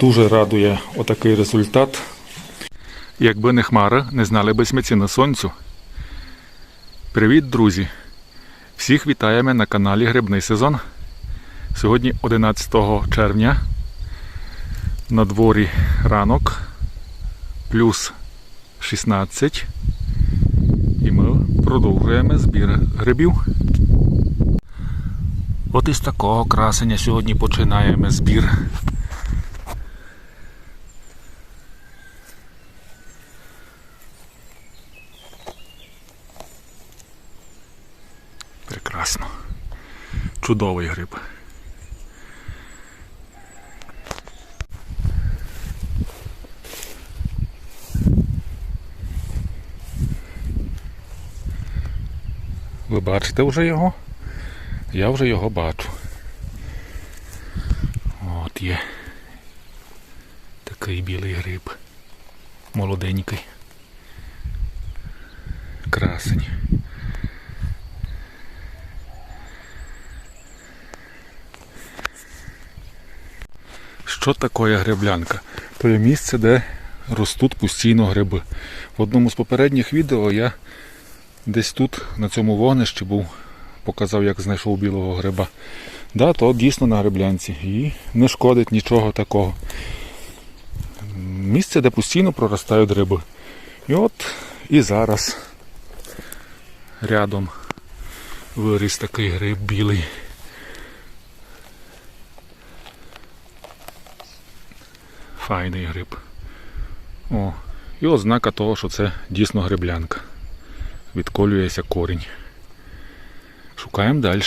Дуже радує отакий результат. Якби не хмари, не знали би ми ціни сонцю. Привіт, друзі! Всіх вітаємо на каналі Грибний сезон. Сьогодні 11 червня. На дворі ранок плюс 16. І ми продовжуємо збір грибів. От із такого красення сьогодні починаємо збір. Чудовий гриб. Ви бачите вже його? Я вже його бачу. От є такий білий гриб. Молоденький. Красень. Що таке гриблянка? То є місце, де ростуть постійно гриби. В одному з попередніх відео я десь тут, на цьому вогнищі був, показав, як знайшов білого гриба. Да, то дійсно на гриблянці. І не шкодить нічого такого. Місце, де постійно проростають гриби. І от і зараз рядом виріс такий гриб білий. Файний гриб. О, і ознака того, що це дійсно гриблянка. Відколюється корінь. Шукаємо далі.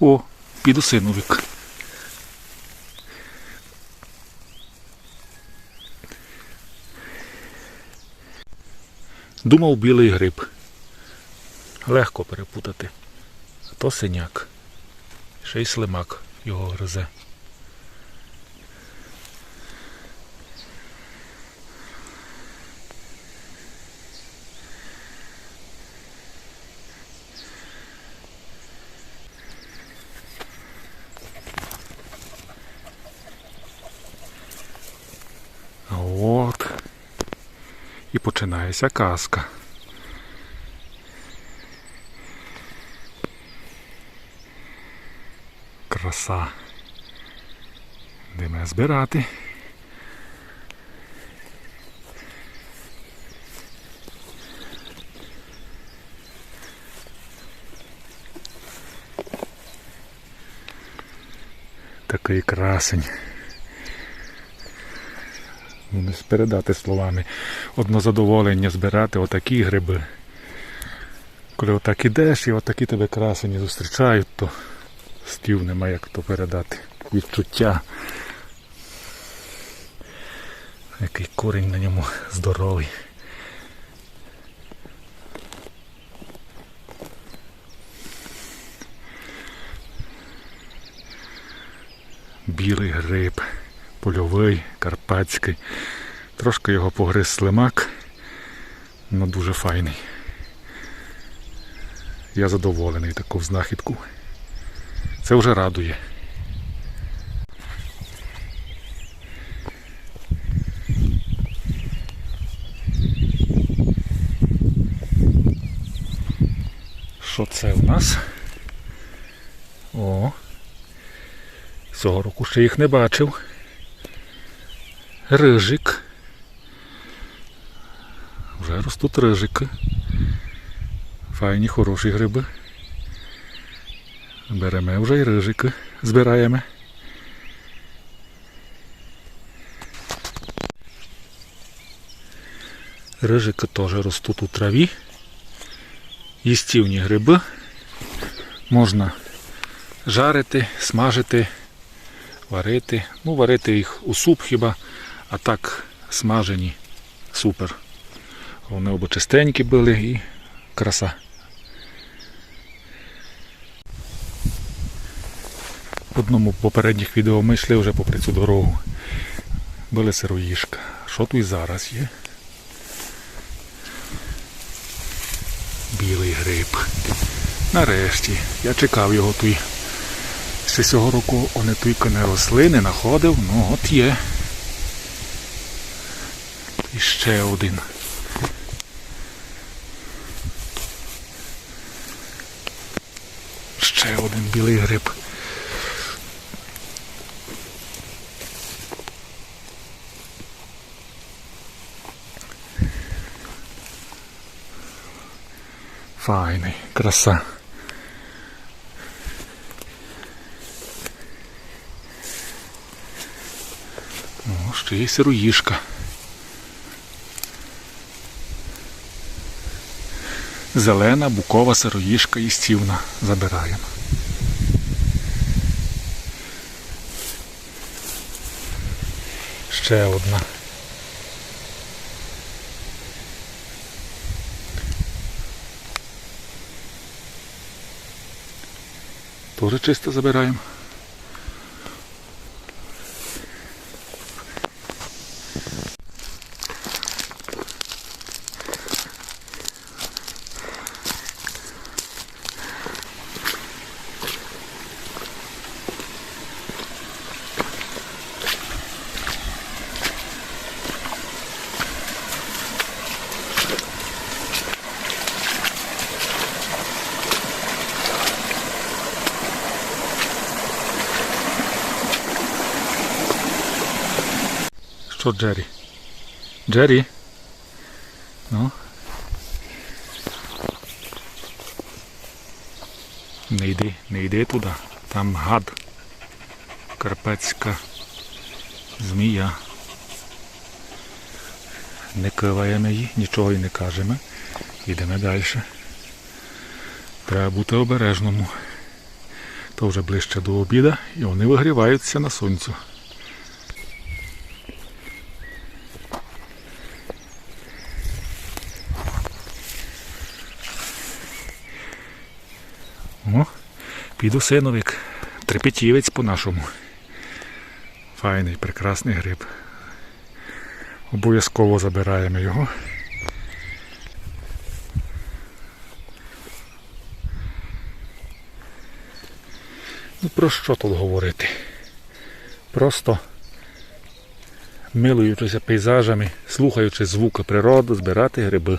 О, підосиновик. Думав білий гриб. Легко перепутати. То синяк. Ще й слимак його гризе. От. І починається казка. Краса. Йдемо збирати. Такий красень. Ну, Не передати словами. Одно задоволення збирати отакі гриби. Коли отак ідеш і отакі тебе красені зустрічають, то слів нема як то передати. Відчуття. Який корінь на ньому здоровий. Білий гриб, польовий, карпатський. Трошки його погриз слимак, але дуже файний. Я задоволений таку знахідку. Це вже радує. Що це в нас? О. Цього року ще їх не бачив. Рижик. Вже ростуть рижики. Файні, хороші гриби. Беремо вже і рижики, збираємо. Рижики теж ростуть у траві. Їстівні гриби. Можна жарити, смажити, варити. Ну, варити їх у суп хіба, а так смажені. Супер. Вони оба чистенькі були і краса. В одному з попередніх відео ми йшли вже попри цю дорогу. Були сироїшка. Що тут і зараз є? Білий гриб. Нарешті. Я чекав його той. Ще цього року вони тільки не росли, не знаходив, ну от є. І ще один. Ще один білий гриб. Файний, краса. О, ще є сироїшка. Зелена букова сироїшка їстівна. Забираємо. Ще одна. Тоже чисто забираємо. Що Джері? Джері? Ну? Не йди, не йди туди. Там гад. Карпатська змія. Не киваємо її, нічого й не кажемо. Йдемо далі. Треба бути обережному. То вже ближче до обіда і вони вигріваються на сонцю. Підосиновик. Трепетівець по-нашому. Файний, прекрасний гриб. Обов'язково забираємо його. Ну про що тут говорити? Просто милуючися пейзажами, слухаючи звуки природи, збирати гриби.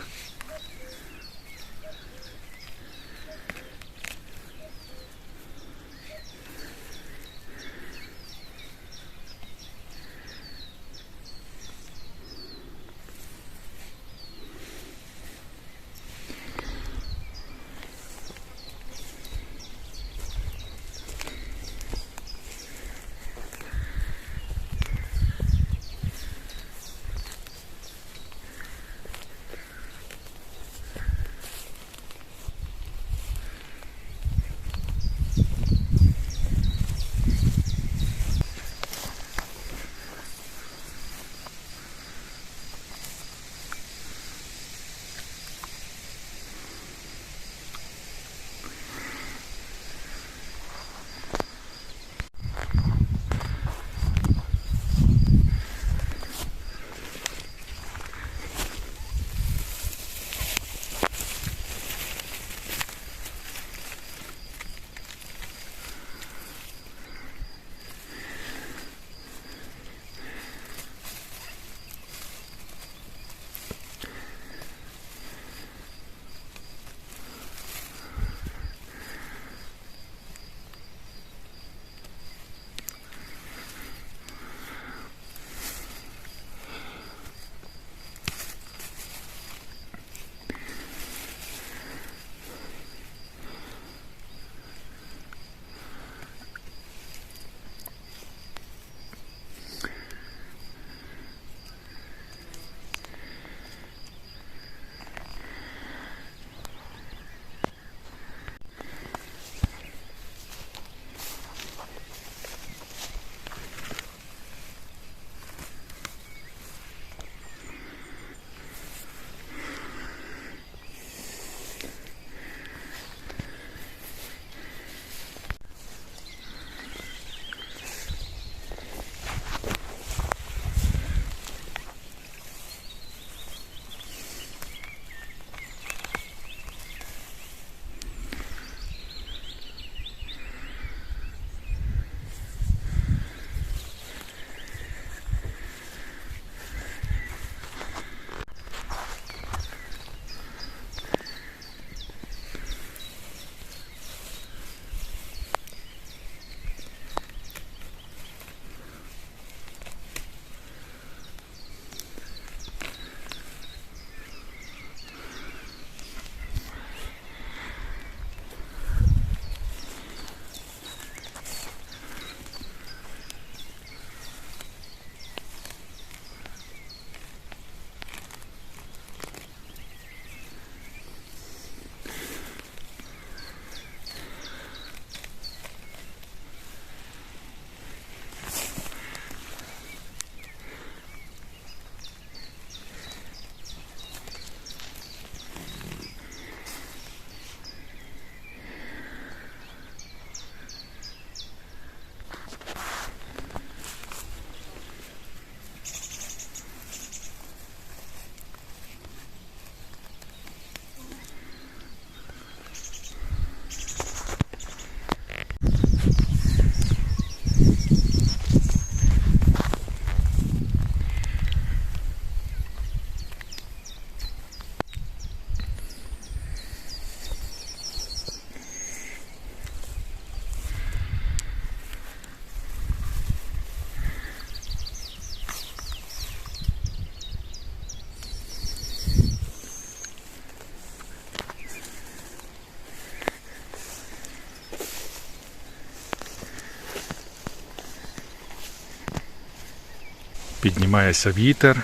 Піднімається вітер,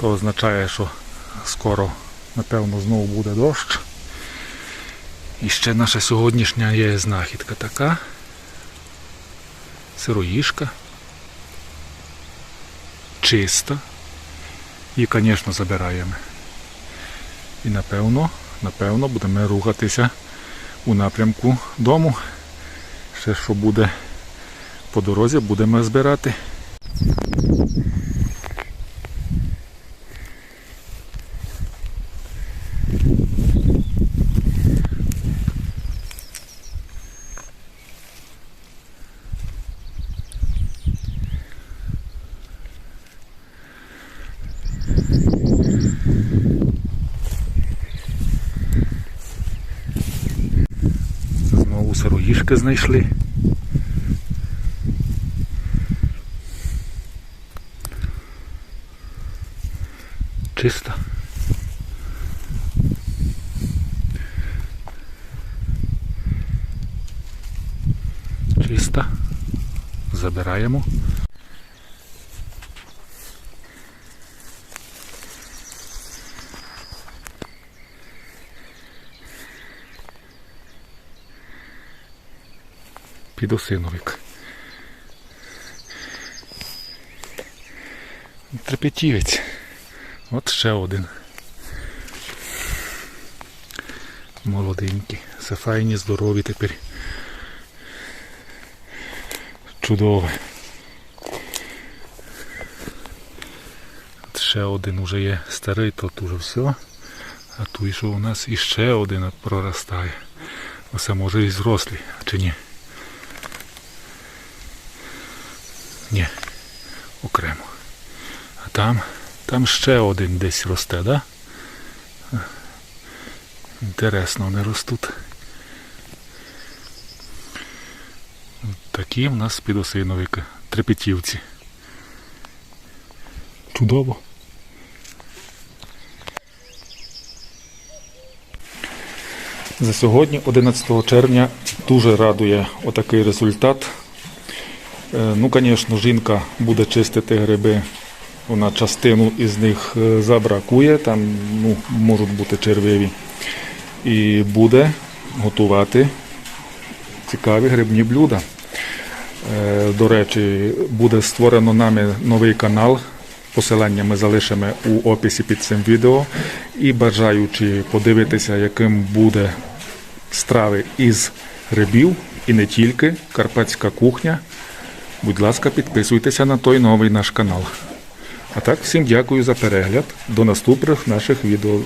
то означає, що скоро, напевно, знову буде дощ. І ще наша сьогоднішня є знахідка така. Сироїшка. Чиста. І, звісно, забираємо. І напевно, напевно, будемо рухатися у напрямку дому. Ще що буде по дорозі, будемо збирати. Знову знайшли. Чисто. Чисто. Забираємо. Підосиновик. Трепетівець. От ще один. Молоденькі. Все файні, здорові тепер. Чудове. От ще один уже є старий, тут уже все. А тут що у нас іще один проростає. Оце може і зрослі, чи ні? Ні, окремо. А там, там ще один десь росте, да? Інтересно, вони ростуть. Такі в нас підосиновики, трепетівці. Чудово. За сьогодні, 11 червня, дуже радує отакий результат. Е, Ну, звісно, жінка буде чистити гриби. Вона частину із них е, забракує, там ну, можуть бути червиві. І буде готувати цікаві грибні блюда. Е, До речі, буде створено нами новий канал. Посилання ми залишимо у описі під цим відео. І бажаючи подивитися, яким буде страви із грибів і не тільки карпатська кухня. Будь ласка, підписуйтеся на той новий наш канал. А так, всім дякую за перегляд. До наступних наших відео.